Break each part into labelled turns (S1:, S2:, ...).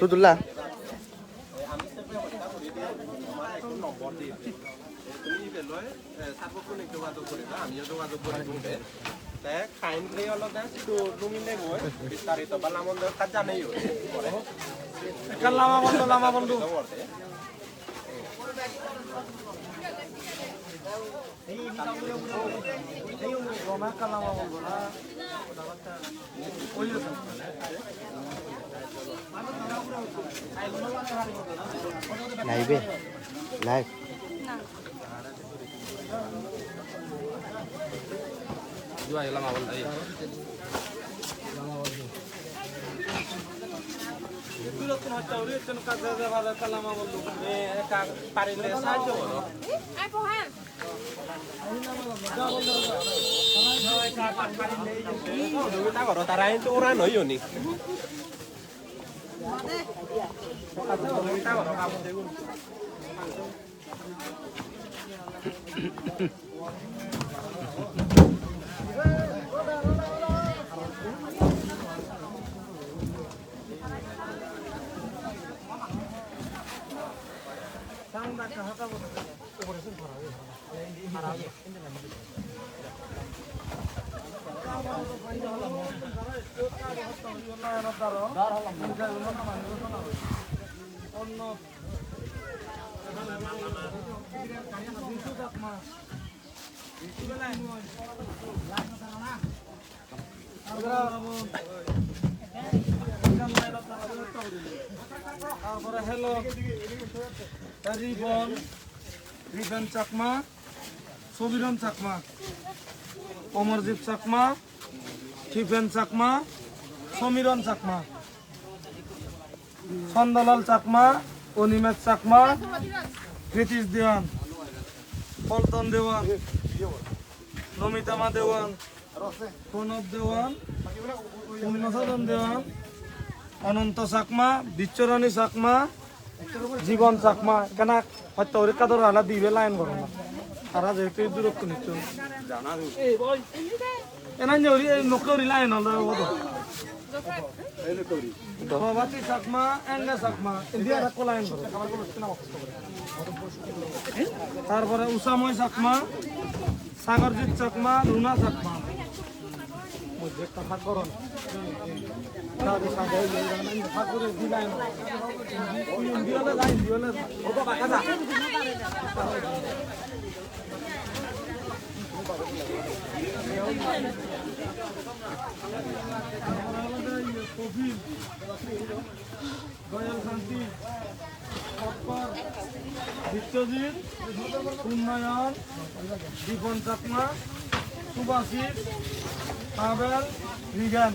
S1: তুতুল্লা
S2: তুমি বেলয় সাৰ্বক্ষণিক যোগাযোগ কৰিবা আমিও যোগাযোগ কৰি দিওঁতে তে কাইণ্ডলি অলপ যিটো লুমিলে গৈ বিস্তাৰিত বা লামন তাত জানেই
S3: লামা বন্ধু লামা বন্ধু রমা কালামা বলব না
S1: লাইভে লাইভ
S3: যাবার কালামা বলব
S2: পাৰিলে সাহায্য করো তারা ওরা নইও নি 上单车，下
S3: 单子，过来送过来。来，拿来，现在拿过来。তারপরে হ্যালো রিবন রিবন চাকমা সবিরন চাকমা। অমরজিৎ চাকমা খিফেন চাকমা সমীরন চাকমা চন্দলাল চাকমা, অনিমেষ চাকমা কৃতিশ দেওয়ান, পল্টন দেওয়ান, নমিতামা দেওয়ান, প্রণব দেওয়ান পূর্ণসাধন দেওয়ান, অনন্ত চাকমা বিশ্বরণী চাকমা, জীবন চাকমা। কেন? হয়তো পরীক্ষা ধরো দিবে লাইন করো না তারা যেহেতু দূরত্ব নিচ্ছ। সভাপতি চাকমা এঙ্গে চাকমা, ইন্ডিয়ার করো তারপরে উষাময় চাকমা, সাগরজিৎ চাকমা, রুনা চাকমা। দিলাই না ইন্ডিয়ালে যাই ইন্ডিয়ালে ওটা বাকা যা দয়াল শান্তি তৎপর বিশ্বজিৎ উন্নয়ন দীপন চাকমা সুভাষিস পাবেল রিগান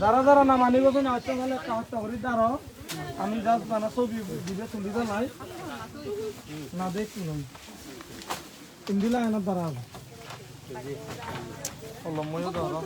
S3: যারা যারা না মানিব তো না হচ্ছে তাহলে আমি জাস্ট মানে ছবি দিবে, তুলি নাই। না দেখি নই। ইন্দিলা হবে অলম ময়ও ধরো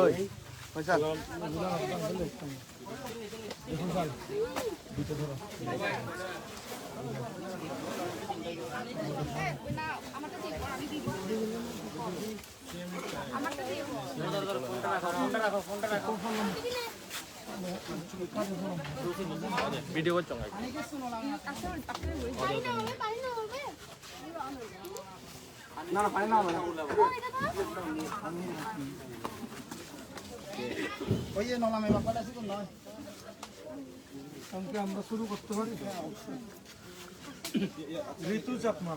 S1: ওই পয়সা
S3: দেখুন চাল। দিতে ধরো
S2: ভিডিও করছ
S3: না না পানি না মানে কালকে আমরা শুরু করতে পারি। ঋতু চাকমা।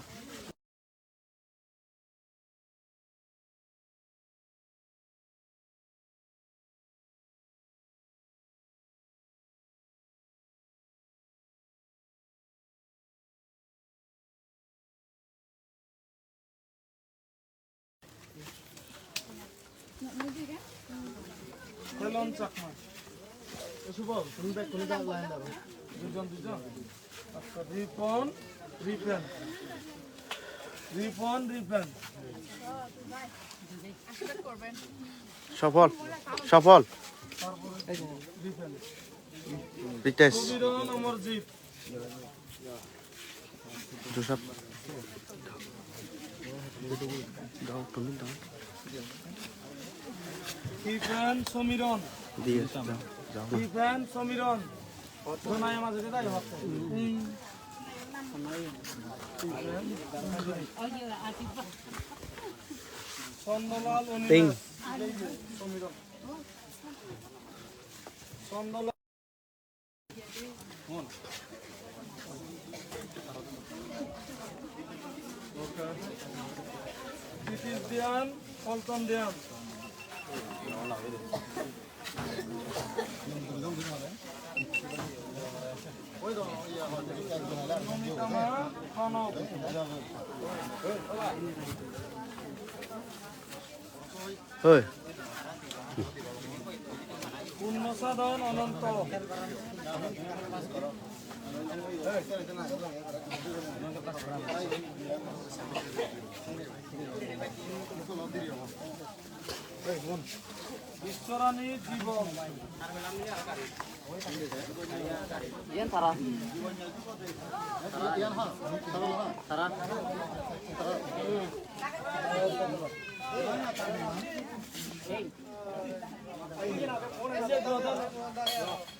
S3: চাকমা শুভ তুমি ব্যাগ খুলে দাও লাইন দাও দুজন দুজন আচ্ছা রিপন রিপেন রিপন রিপেন
S1: সফল সফল।
S3: তারপরে রিপেন
S1: রিতেশ।
S3: সুবিরন অমরজিৎ
S1: জোসেফ দাও তুমি দাও।
S3: সমীরণ।
S1: দিয়ে যাও যাও না
S3: টিফেন সমীরণ সোনাই মাঝে তাই ভাবতে চন্দ্রলাল সমীরণ চন্দ্রলাল দিয়ান পল্টন দিয়ান
S1: ওই
S3: পূর্ণসাধন অনন্ত বিশ্বরানী জীবন
S1: yang ko yung minala
S3: প্রভাতী অ্যাঙ্গে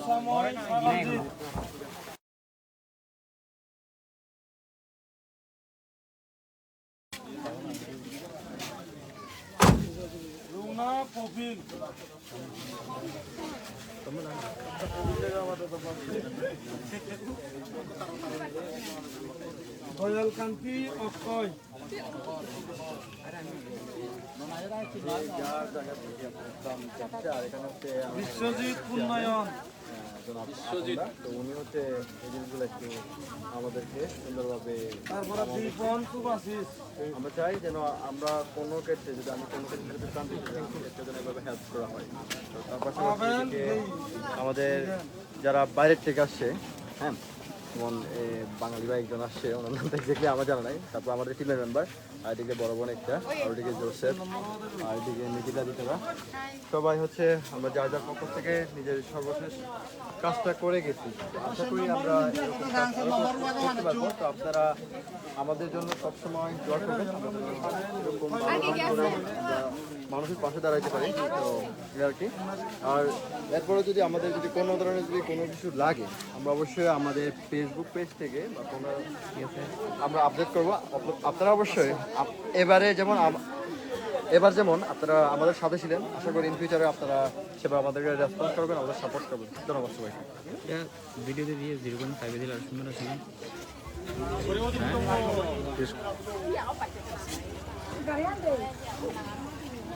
S3: সময় সাগরজিৎ রুনা কপিল দয়াল কান্তি অক্ষয়। বিশ্বজিৎ উন্নয়ন।
S4: বিশ্বজিৎ তো উনি হচ্ছে এই জিনিসগুলো একটু আমাদেরকে সুন্দরভাবে আমরা চাই যেন আমরা কোনো ক্ষেত্রে যদি আমি কোনো ক্ষেত্রে যদি ক্ষেত্রে যেন এভাবে হেল্প করা হয়। তো তার পাশাপাশি আমাদের যারা বাইরের থেকে আসছে হ্যাঁ যেমন বাঙালি ভাই একজন আসছে, ওনার নামটা এক্স্যাক্টলি আমার জানা নাই। তারপর আমাদের টিমের মেম্বার আর এদিকে বড় বোন একটা, আর ওদিকে জোসেফ, আর এদিকে নিকিতা দিতেরা সবাই হচ্ছে আমরা যার যার পক্ষ থেকে নিজের সর্বশেষ কাজটা করে গেছি। আশা করি আমরা করতে পারব। তো আপনারা আমাদের জন্য সবসময় দোয়া করবেন। মানুষের পাশে দাঁড়াইতে পারি তো আর কি। আর এরপরে যদি আমাদের যদি কোনো ধরনের যদি কোনো কিছু লাগে আমরা অবশ্যই আমাদের ফেসবুক পেজ থেকে বা কোনো আমরা আপডেট করব। আপনারা অবশ্যই আপ- এবারে যেমন এবার যেমন আপনারা আমাদের সাথে ছিলেন আশা করি ইন ফিউচারে আপনারা সেভাবে আমাদেরকে রেসপন্স করবেন আমাদের সাপোর্ট করবেন। ধন্যবাদ সবাইকে।
S5: ভিডিওতে দিয়ে জিরো পয়েন্ট ফাইভে দিলে আর সুন্দর আছে না?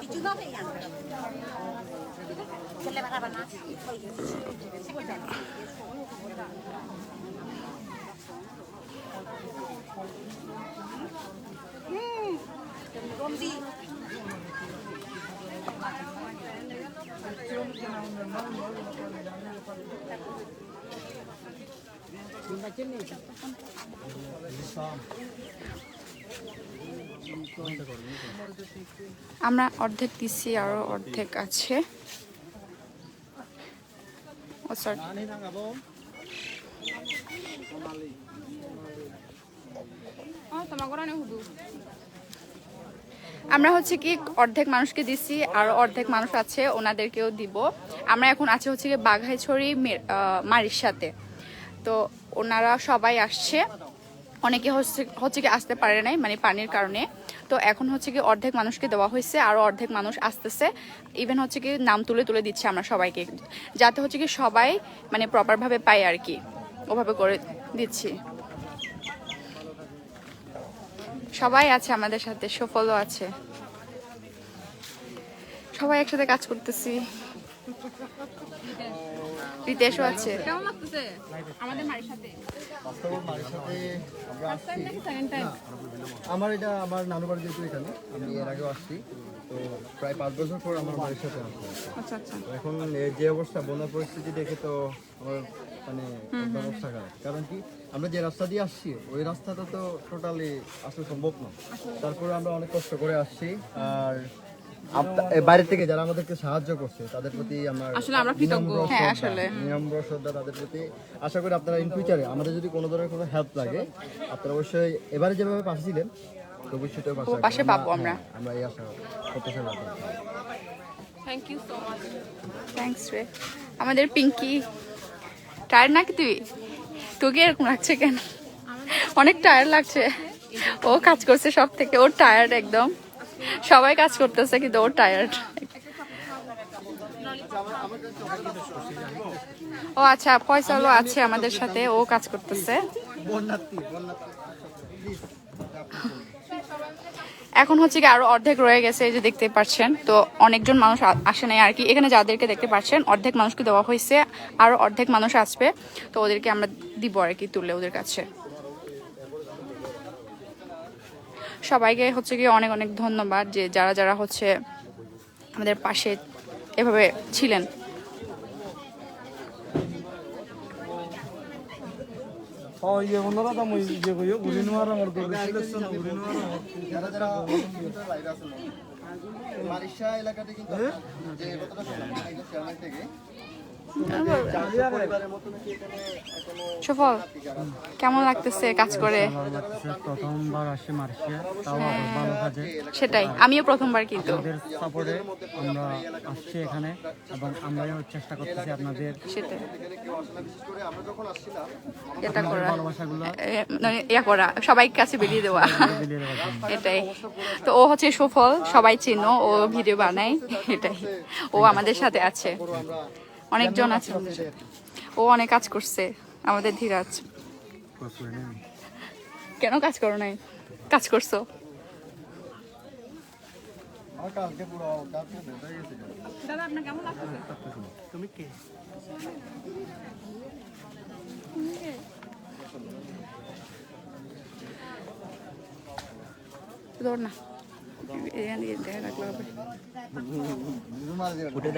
S4: 你就那么样，现在把它把它，好，行，行，行，行，
S6: আমরা অর্ধেক দিচ্ছি আরও অর্ধেক আছে। ও আমরা হচ্ছে কি অর্ধেক মানুষকে দিছি আর অর্ধেক মানুষ আছে ওনাদেরকেও দিব। আমরা এখন আছি হচ্ছে কি বাঘাইছড়ি মারির সাথে। তো ওনারা সবাই আসছে। অনেকে হচ্ছে হচ্ছে কি আসতে পারে নাই মানে পানির কারণে। তো এখন হচ্ছে কি অর্ধেক মানুষকে দেওয়া হয়েছে আরও অর্ধেক মানুষ আসতেছে। ইভেন হচ্ছে কি নাম তুলে তুলে দিচ্ছে আমরা সবাইকে। যাতে হচ্ছে কি সবাই মানে প্রপারভাবে পায় আর কি। ওভাবে করে দিচ্ছি। সবাই আছে আমাদের সাথে, সফলও আছে। সবাই একসাথে কাজ করতেছি। রিতেশও আছে। কেমন লাগতেছে? আমাদের মায়ের সাথে।
S4: আমরা আসছি আমার এটা আমার নানু বাড়ি যেহেতু এখানে আমি এর আগেও আসছি। তো প্রায় পাঁচ বছর পর আমার মায়ের সাথে আসছি।
S6: আচ্ছা আচ্ছা।
S4: এখন যে অবস্থা বন্যার পরিস্থিতি দেখে তো আমার মানে অবস্থা খারাপ। কারণ কি আমরা যে রাস্তা দিয়ে আসছি ওই রাস্তাটা তো টোটালি আসা সম্ভব না। তারপরে আমরা অনেক কষ্ট করে আসছি। আর বাইরে থেকে যারা আমাদেরকে সাহায্য করছে তাদের প্রতি আমার
S6: আসলে আমরা কৃতজ্ঞ। হ্যাঁ, আসলে।
S4: বিনম্র শ্রদ্ধা তাদের প্রতি। আশা করি আপনারা ইন ফিউচারে আমাদের যদি কোনো ধরনের কোনো হেল্প লাগে আপনারা অবশ্যই এবারে যেভাবে পাশে ছিলেন ভবিষ্যতেও পাশে
S6: পাবো আমরা।
S4: হ্যাঁ, আমরা এই আশা প্রত্যাশা রাখি
S6: থ্যাঙ্কস রে। আমাদের পিঙ্কি টায়ার নাকি তুই? তোকে এরকম লাগছে কেন? অনেক টায়ার লাগছে। ও কাজ করছে সব থেকে ওর টায়ার্ড একদম। সবাই কাজ করতেছে কিন্তু ওর টায়ার্ড ও আচ্ছা ফয়সালও আছে আমাদের সাথে, ও কাজ করতেছে। এখন হচ্ছে কি আরও অর্ধেক রয়ে গেছে যে দেখতে পাচ্ছেন তো অনেকজন মানুষ আসে নাই আর কি। এখানে যাদেরকে দেখতে পাচ্ছেন অর্ধেক মানুষকে দেওয়া হয়েছে, আরও অর্ধেক মানুষ আসবে। তো ওদেরকে আমরা দিব আর কি, তুলে ওদের কাছে। সবাইকে হচ্ছে কি অনেক অনেক ধন্যবাদ যে যারা যারা হচ্ছে আমাদের পাশে এভাবে ছিলেন।
S3: ইয়ে ইয়ে
S4: এলাকাতে কিন্তু
S6: সফল কেমন লাগতেছে কাজ করে?
S5: প্রথমবার আসছে মার্শিয়া তাও ভালো কাজে
S6: সেটাই। আমিও প্রথমবার কিন্তু।
S5: আপনাদের সাপোর্টে আমরা আসছি এখানে এবং আমরাও চেষ্টা করতেছি আপনাদের
S6: সেটাই।
S4: আসে
S6: এটা করা। মানে ইয়া করা সবাইকে কাছে বেরিয়ে দেওয়া। এটাই। তো ও হচ্ছে সুফল সবাই চিনো ও ভিডিও বানায় এটাই। ও আমাদের সাথে আছে। অনেকজন আছে। ও অনেক কাজ করছে আমাদের ধীরাজ। কেন কাজ করো নাই? কাজ করছ? ধর না।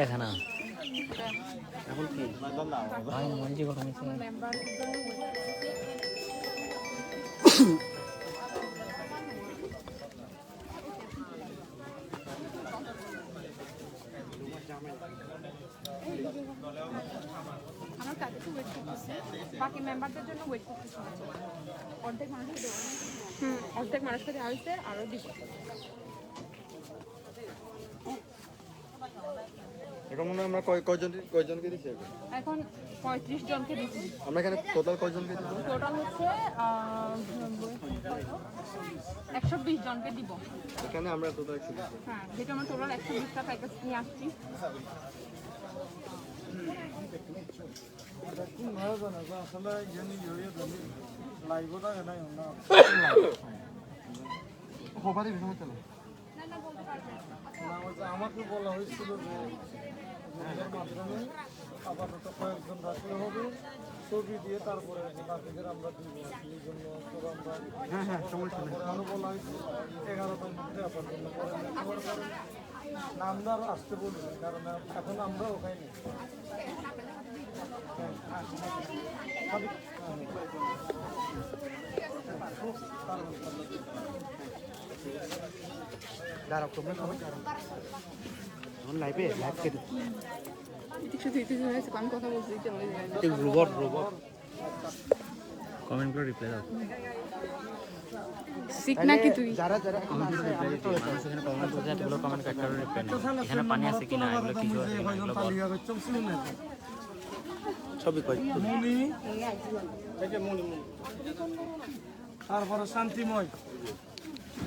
S6: দেখা
S5: না।
S6: আমার কাছে ওয়েট করতেছে বাকি মেম্বারদের জন্য ওয়েট করতেছে অর্ধেক হুম অর্ধেক মানুষকে দেওয়া হয়েছে আরও দিব
S4: এটা মনে আমরা কয় কয়জন কয়জনকে দিছি এখন?
S6: এখন পঁয়ত্রিশ জনকে দিচ্ছি
S4: আমরা এখানে টোটাল কয়জনকে দিব?
S6: টোটাল হচ্ছে একশো বিশ জনকে দিব।
S4: এখানে আমরা টোটাল একশো দিছি
S6: হ্যাঁ যেটা আমরা টোটাল একশো বিশটা প্যাকেজ নিয়ে আসছি।
S3: ভালো জানা আসলে জানি ইয়ে জানি লাইভও থাকে না
S4: খবরই বিষয় চলে
S3: আমাকে বলা হয়েছিল যে মাধ্যমে আপাতত কয়েকজন রাখলে হবে ছবি দিয়ে তারপরে বাকিদের আমরা দিব এই জন্য আমরা
S1: হ্যাঁ হ্যাঁ সমস্যা নেই
S3: আরও বলা হয়েছে এগারোটার মধ্যে আপনার জন্য নামটা আরও আসতে বলবে কারণ এখন আমরা ওখানে নেই। হ্যাঁ।
S1: দাঁড়াও তোমরা সবাই দাঁড়াও এখন লাইভে লাইভ কেটে রোবট রোবট
S5: রিপ্লাই দাও।
S6: শিখ নাকি তুই?
S1: যারা যারা
S5: কমেন্ট করছে কমেন্ট একটা রিপ্লাই এখানে পানি আছে কিনা এগুলো কিছু আছে কিনা এগুলো বল।
S1: ছবি
S3: মুনি। মুনি মুনি। তারপরে শান্তিময়।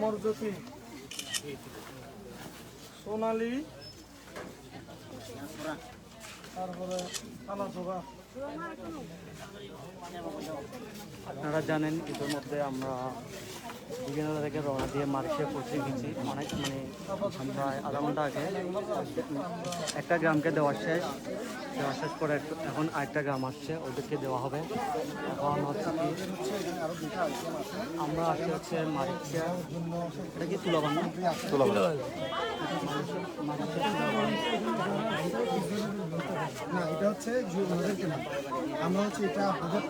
S3: মধুকান্তি জ্যোতি। সোনালি। তারপরে কালাচোগা
S1: আপনারা জানেন ইতিমধ্যে আমরা বিভিন্ন থেকে রওনা দিয়ে মার্চে পৌঁছে গেছি। অনেক মানে প্রায় আধা ঘণ্টা আগে। একটা গ্রামকে দেওয়া শেষ। দেওয়া শেষ করে এখন আরেকটা গ্রাম আসছে ওদেরকে দেওয়া হবে। এখন হচ্ছে কি আমরা আসছে হচ্ছে মারিচিয়া এটা কি তুলাবান না? তুলাবান।
S3: না এটা হচ্ছে না আমরা হচ্ছে এটা আপনাদের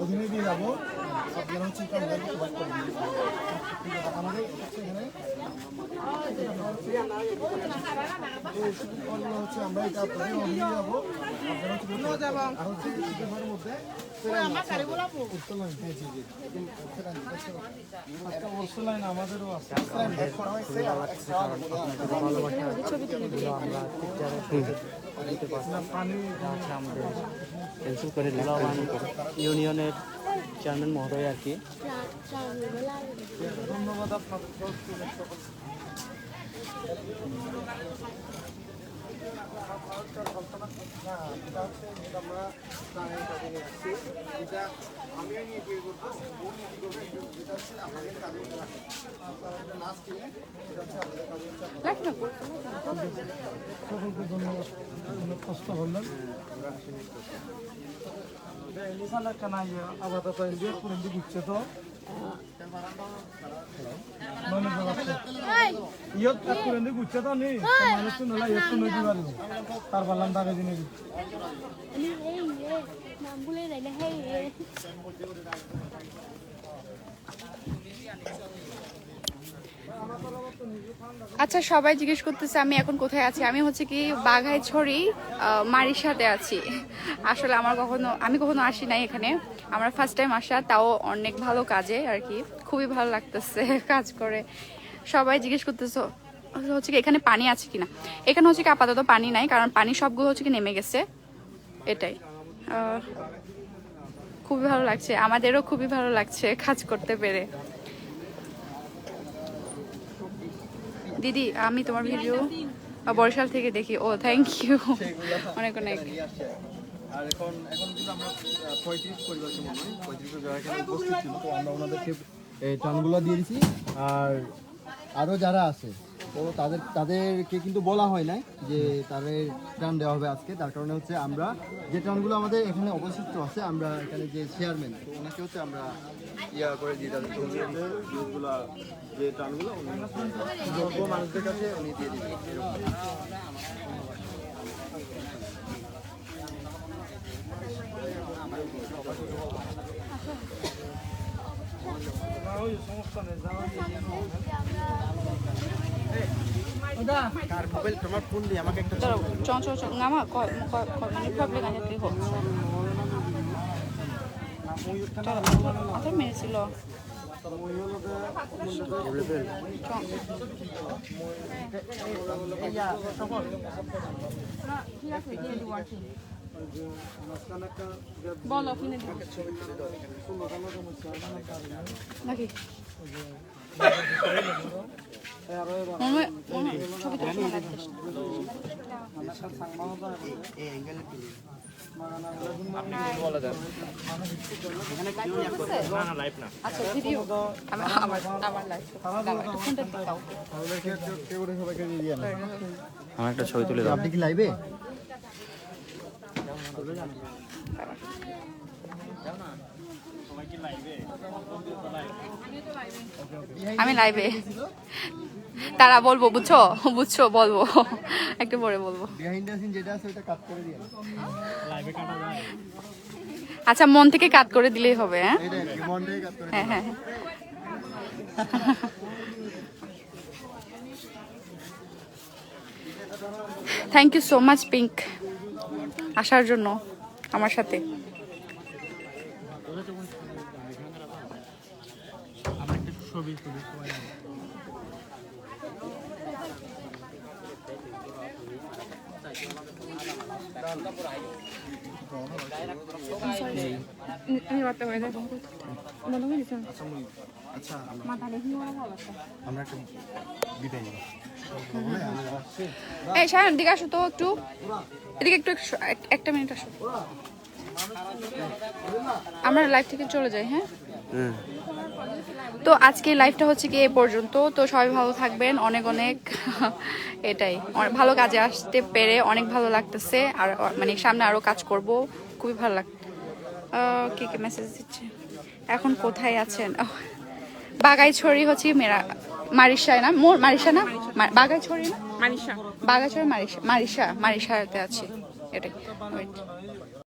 S3: অধীনে দিয়ে যাব। আপনারা হচ্ছে এটা প্রোভাইড করে আছে আমাদের হচ্ছে এখানে আমরা হচ্ছে আমরা এটা আপনাদের অধীনে যাব। আপনারা হচ্ছে। আর হচ্ছে চিকেন মধ্যে উত্তোলন পেয়েছি যে আজকে অর্থলাইন আমাদেরও আছে
S1: আমাদের ক্যান্সেল করে লাগান ইউনিয়নের চেয়ারম্যান মহোদয় আর কি
S3: ধন্যবাদ আপনার সকলকে ধন্যবাদ অনেক কষ্ট করলেন নিশালা কেন আপাতত ইন্ডিয়ার করে দিকে ইচ্ছে তো ইয়ত করে দিকে উচ্ছে তো নেই মানুষ তো নলা ইয়ত নদী পারব তার পারলাম তাকে দিনে দিই
S7: Ini hey, hey, nak
S6: আচ্ছা সবাই জিজ্ঞেস করতেছে আমি এখন কোথায় আছি? আমি হচ্ছে কি বাঘাইছড়ি আহ, মারির সাথে আছি। আসলে আমার কখনো আমি কখনো আসি নাই এখানে। আমার ফার্স্ট টাইম আসা তাও অনেক ভালো কাজে আর কি। খুবই ভালো লাগতেছে কাজ করে। সবাই জিজ্ঞেস করতেছে হচ্ছে কি এখানে পানি আছে কিনা? এখানে হচ্ছে কি আপাতত পানি নাই কারণ পানি সবগুলো হচ্ছে কি নেমে গেছে। এটাই। খুবই ভালো লাগছে। আমাদেরও খুবই ভালো লাগছে কাজ করতে পেরে। দিদি আমি তোমার ভিডিও বরিশাল থেকে দেখি। ও থ্যাংক ইউ অনেক অনেক।
S4: আর এখন এখন কিন্তু আমরা পঁয়ত্রিশ পরিবার পঁয়ত্রিশ যারা এখানে উপস্থিত ছিল তো আমরা ওনাদেরকে এই টানগুলো দিয়ে দিছি। আর আরও যারা আছে তো তাদের তাদেরকে কিন্তু বলা হয় নাই যে তাদের টান দেওয়া হবে আজকে। তার কারণে হচ্ছে আমরা যে টানগুলো আমাদের এখানে অবশিষ্ট আছে আমরা এখানে যে চেয়ারম্যান তো ওনাকে হচ্ছে আমরা ইয়া করে দিই তাদের জিনিসগুলো যে টানগুলো যোগ্য মানুষদের কাছে উনি দিয়ে দিবেন
S1: তোমার ফোন দিয়ে আমাকে একটা
S6: চল চল চল নামা মানে প্রবলেম আছে তুই হোক অত মেরেছিল। বলো কিনে নাকি? ছবি আচ্ছা ভিডিও আমার
S5: একটা ছবি তুলে দাও।
S4: আপনি কি লাইভে
S6: আমি লাইভে তারা বলব বুঝছ? বুঝছ বলব। একটু পরে বলব।
S4: বিহাইন্ড দ্য সিন যেটা আছে ওটা কাট করে দিয়ে
S6: আচ্ছা মন থেকে কাট করে দিলেই হবে হ্যাঁ?
S4: এটা মন থেকে কাট করে
S6: হ্যাঁ হ্যাঁ thank you so much pink আসার জন্য আমার সাথে।
S5: আমার
S6: এই সায়ন দিকে আসো তো একটু। এদিকে একটু একটু- মিনিট আসো। আমরা লাইভ থেকে চলে যাই হ্যাঁ? তো আজকে লাইফটা হচ্ছে কি এ পর্যন্ত। তো সবাই ভালো থাকবেন অনেক অনেক এটাই। ভালো কাজে আসতে পেরে অনেক ভালো লাগতেছে। আর মানে সামনে আরও কাজ করব খুবই ভালো লাগ কে কে মেসেজ দিচ্ছে? এখন কোথায় আছেন? বাগাইছড়ি হচ্ছে মেরা মারিশায় না? মোর মারিশা না? বাগাইছড়ি না?
S8: মানিষা
S6: বাগাছড়ি মারিশা মারিশা মারিশাতে আছে। এটাই.